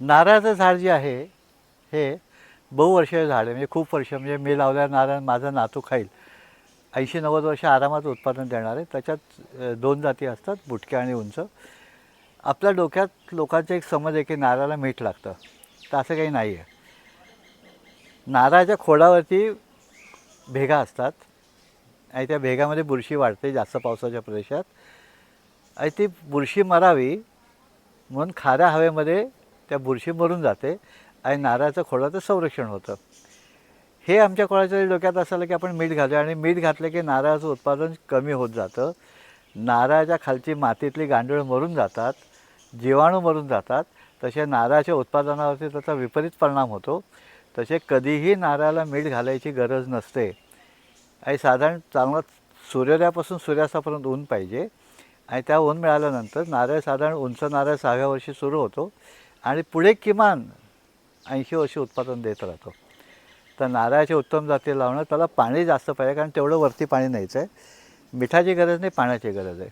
नारळाचं झाड जे आहे हे बहुवर्षीय झाड आहे. म्हणजे खूप वर्ष म्हणजे मी लावल्या नारळ माझा नातू खाईल. ऐंशी नव्वद वर्ष आरामात उत्पादन देणार आहे. त्याच्यात दोन जाती असतात बुटक्या आणि उंच. आपल्या डोक्यात लोकांचा एक समज आहे की नारळाला मीठ लागतं. तर असं काही नाही आहे. नारळाच्या खोडावरती भेगा असतात. आणि त्या भेगामध्ये बुरशी वाढते जास्त पावसाच्या प्रदेशात. आणि ती बुरशी मरावी म्हणून खाऱ्या हवेमध्ये त्या बुरशी मरून जाते आणि नारळाचं खोडाचं संरक्षण होतं. हे आमच्या कोणाच्या डोक्यात असायला की आपण मीठ घालूया आणि मीठ घातलं की नारळाचं उत्पादन कमी होत जातं. नारळाच्या खालची मातीतली गांडूळ मरून जातात जीवाणू मरून जातात. तसे नारळाच्या उत्पादनावरती त्याचा विपरीत परिणाम होतो. तसे कधीही नारळाला मीठ घालायची गरज नसते. आणि साधारण चांगला सूर्योदयापासून सूर्यास्तापर्यंत ऊन पाहिजे. आणि त्या ऊन मिळाल्यानंतर नारळ साधारण उंच नारळ सहाव्या वर्षी सुरू होतो. आणि पुढे किमान ऐंशी वर्ष उत्पादन देत राहतो. तर नारळाच्या उत्तम जाती लावणं त्याला पाणी जास्त पाहिजे कारण तेवढं वरती पाणी न्यायचं आहे मिठाची गरज नाही पाण्याची गरज आहे.